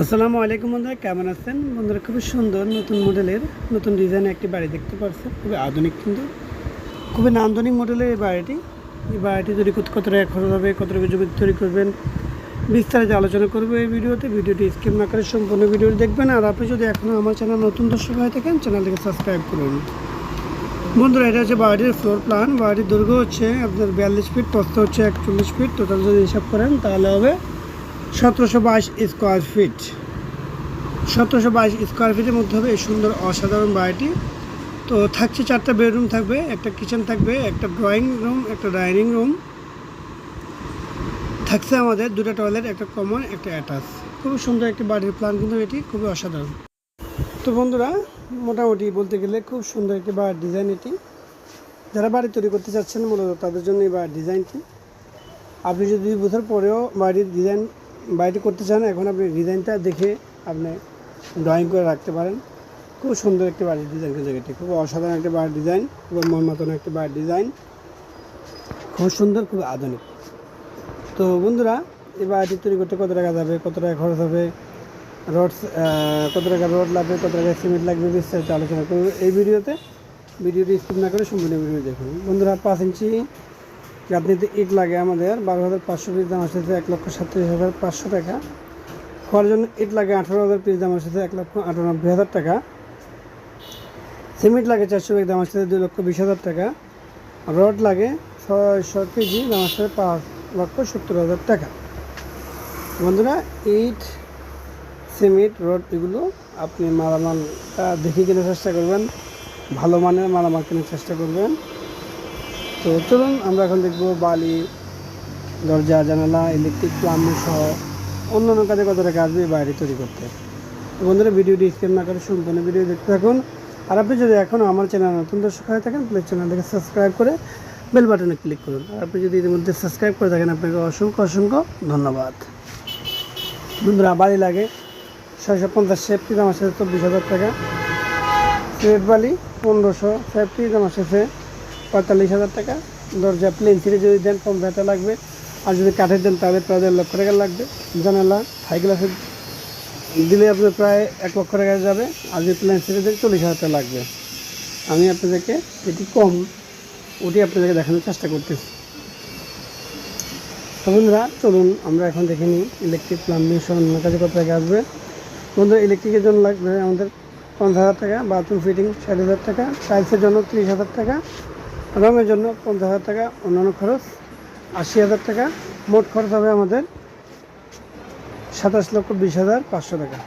আসসালামু আলাইকুম বন্ধুরা, কেমন আছেন? বন্ধুরা, খুবই সুন্দর নতুন মডেলের নতুন ডিজাইনের একটি বাড়ি দেখতে পাচ্ছেন খুবই আধুনিক কিন্তু, খুবই নান্দনিক মডেলের এই বাড়িটি। এই বাড়িটি তৈরি করতে কত টাকা খরচ হবে কত টাকা জমি তৈরি করবেন, বিস্তারিত আলোচনা করব এই ভিডিওতে। ভিডিওটি স্কিপ না করে সম্পূর্ণ ভিডিওটি দেখবেন। আর আপনি যদি এখনও আমার চ্যানেল নতুন দর্শক হয়ে থাকেন, চ্যানেলটিকে সাবস্ক্রাইব করুন। বন্ধুরা, এটা হচ্ছে বাড়িটির ফ্লোর প্ল্যান বাড়িটির দৈর্ঘ্য হচ্ছে আপনার বিয়াল্লিশ ফিট প্রস্থ হচ্ছে একচল্লিশ ফিট টোটাল যদি হিসাব করেন, তাহলে হবে সতেরোশো বাইশ স্কোয়ার ফিট। সতেরোশো বাইশ স্কোয়ার ফিটের মধ্যে হবে এই সুন্দর অসাধারণ বাড়িটি। তো থাকছে চারটা বেডরুম থাকবে, একটা কিচেন থাকবে, একটা ড্রয়িং রুম, একটা ডাইনিং রুম। থাকছে আমাদের দুটো টয়লেট, একটা কমন, একটা অ্যাটাচ। খুবই সুন্দর একটি বাড়ির প্ল্যান কিন্তু এটি, খুবই অসাধারণ। তো বন্ধুরা, মোটামুটি বলতে গেলে খুব সুন্দর একটি বাড়ির ডিজাইন এটি। যারা বাড়ি তৈরি করতে চাচ্ছেন, মূলত তাদের জন্য এই বাড়ির ডিজাইনটি আপনি যদি দুই বছর পরেও বাড়ির ডিজাইন বাড়িটি করতে চান, এখন আপনি ডিজাইনটা দেখে আপনি ড্রয়িং করে রাখতে পারেন। খুব সুন্দর একটি বাড়ির ডিজাইন কিন্তু খুব অসাধারণ একটি বাড়ির ডিজাইন খুব মন মতন একটি বাড়ির ডিজাইন খুব সুন্দর, খুব আধুনিক। তো বন্ধুরা, এই বাড়িটি তৈরি করতে কত টাকা যাবে, কত টাকা খরচ হবে? রড কত টাকা রড লাগবে, কত টাকা সিমেন্ট লাগবে, বিস্তারিত আলোচনা করব এই ভিডিওতে। ভিডিওটি স্কিপ না করে সম্পূর্ণ ভিডিও দেখুন। বন্ধুরা, পাঁচ ইঞ্চি গাঁথনিতে ইট লাগে আমাদের। বারো হাজার পাঁচশো পিস দাম আসতেছে এক লক্ষ সাতত্রিশ হাজার পাঁচশো টাকা। খোয়ার জন্য ইট লাগে আঠারো হাজার পিস দাম আসতেছে এক লক্ষ আটানব্বই হাজার টাকা। সিমেন্ট লাগে চারশো পিস, দাম আসতেছে দুই লক্ষ বিশ হাজার টাকা। রড লাগে ছয়শো কেজি, দাম আসতেছে পাঁচ লক্ষ সত্তর হাজার টাকা। বন্ধুরা, ইট, সিমেন্ট, রড এগুলো আপনি মালামালটা দেখে কেনার চেষ্টা করবেন, ভালো মানের মালামাল কেনার চেষ্টা করবেন। তো চলুন, আমরা এখন দেখব বালি, দরজা, জানালা ইলেকট্রিক প্লাম্বিং সহ অন্যান্য কাজে কত টাকা আসবে বাড়ি তৈরি করতে। বন্ধুরা, ভিডিওটি স্ক্রিন না করে সম্পূর্ণ ভিডিও দেখতে থাকুন। আর আপনি যদি এখনও আমার চ্যানেল নতুন দর্শক হয়ে থাকেন প্লিজ চ্যানেলটাকে সাবস্ক্রাইব করে বেল বাটনে ক্লিক করুন। আর আপনি যদি এর মধ্যে সাবস্ক্রাইব করে থাকেন, আপনাকে অসংখ্য অসংখ্য ধন্যবাদ। বন্ধুরা, বালি লাগে ছয়শো পঞ্চাশ সেফটি দাম আসছে চব্বিশ হাজার টাকা। সিমেন্ট বালি পনেরোশো সেফটি দাম আসছে পঁয়তাল্লিশ হাজার টাকা। দরজা প্লেন ছিঁড়ে যদি দেন পঞ্চাশ হাজার লাগবে। আর যদি কাঠের দেন, তাহলে প্রায় দেড় লক্ষ টাকা লাগবে। জানালা হাই গ্লাসের দিলে আপনার প্রায় এক লক্ষ টাকা যাবে। আর যদি প্লেন ছিঁড়ে দেন, চল্লিশ হাজার টাকা লাগবে। আমি আপনাদেরকে যেটি কম, ওটি আপনাদেরকে দেখানোর চেষ্টা করতেছি। বন্ধুরা, চলুন, আমরা এখন দেখে নিই ইলেকট্রিক প্লাম্বিং অন্য কাজে কত টাকা আসবে। বন্ধুরা ইলেকট্রিকের জন্য লাগবে আমাদের পঞ্চাশ হাজার টাকা বাথরুম ফিটিং ষাট হাজার টাকা টাইলসের জন্য ত্রিশ হাজার টাকা রঙের জন্য পঞ্চাশ হাজার টাকা অন্যান্য খরচ, আশি হাজার টাকা। মোট খরচ হবে আমাদের সাতাশ লক্ষ বিশ হাজার পাঁচশো টাকা।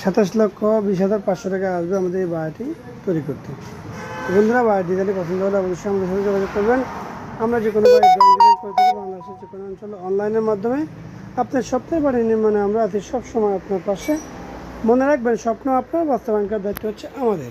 সাতাশ লক্ষ বিশ হাজার পাঁচশো টাকা আসবে আমাদের এই বাড়িটি তৈরি করতে। বন্ধুরা বাড়ি ডিজাইনটি পছন্দ হলে অবশ্যই আমাদের সাথে যোগাযোগ করবেন। আমরা যে কোনো বাংলাদেশের যে কোনো অঞ্চলে অনলাইনের মাধ্যমে। আপনার স্বপ্নের বাড়ি নির্মাণে আমরা আছি সবসময় আপনার পাশে। মনে রাখবেন, স্বপ্ন আপনার, বাস্তবায়নকার দায়িত্ব হচ্ছে আমাদের।